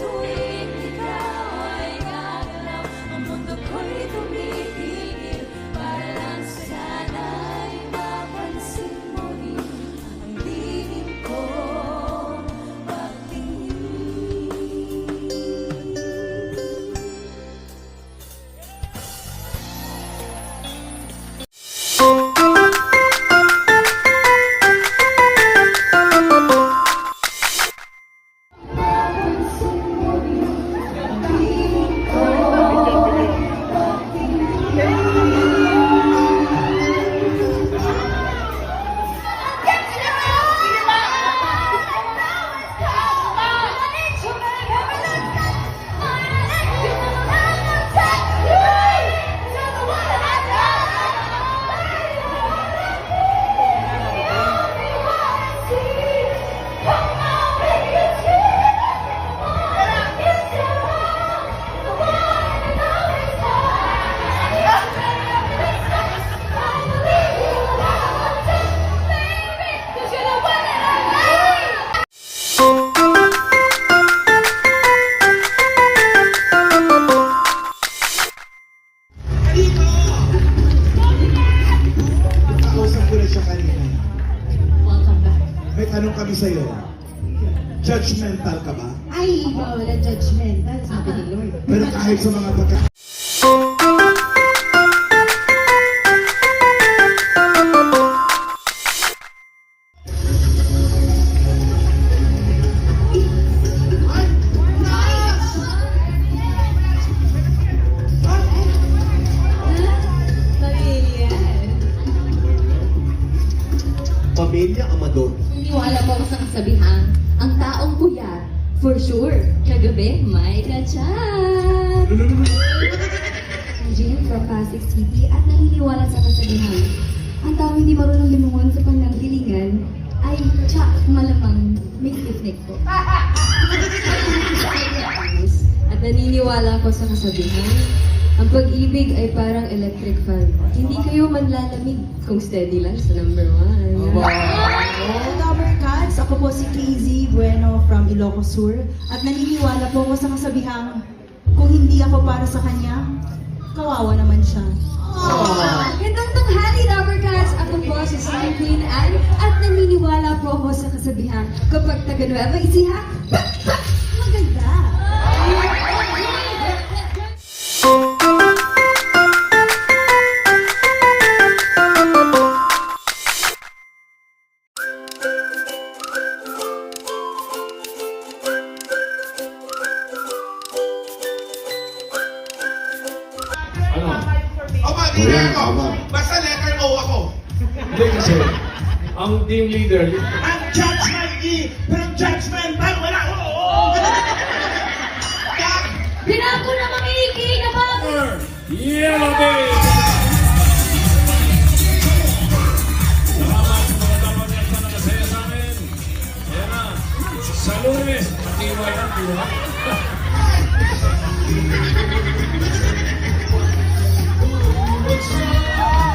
Jesús. kami sa iyo. Judgmental ka ba? Ay, ikaw na judgmental, sabi ni Lord. Pero kahit sa mga pagka... Pamilya Amador. Niniwala po ako sa kasabihan, ang taong puyat, for sure, kagabi may kachat. Jean from Pasig City at naniniwala sa kasabihan. Ang tao hindi marunong lumungon sa pananggilingan ay tsak malamang may stiff po. At naniniwala ko sa kasabihan, ang pag-ibig ay parang electric fan. Hindi kayo manlalamig kung steady lang sa number one. Number Cats, ako po si KZ Bueno from Ilocos Sur at naniniwala po ako sa kasabihang kung hindi ako para sa kanya, kawawa naman siya. Gandang tanghali, Rubbercats! Ako po si Sunny Queen Anne at naniniwala po ako sa kasabihan kapag taga Nueva Ecija, maganda! Ayan, na ako. aba. Basta letter O ako. Hindi kasi, ang team leader, Ang judgment E, pero judgmental, wala ko. Binago na mamiki na ba? Yellow Day! Salamat sa mga dapat yan na nakasaya sa amin. Ayan na. Sa lunes, ang. Yeah.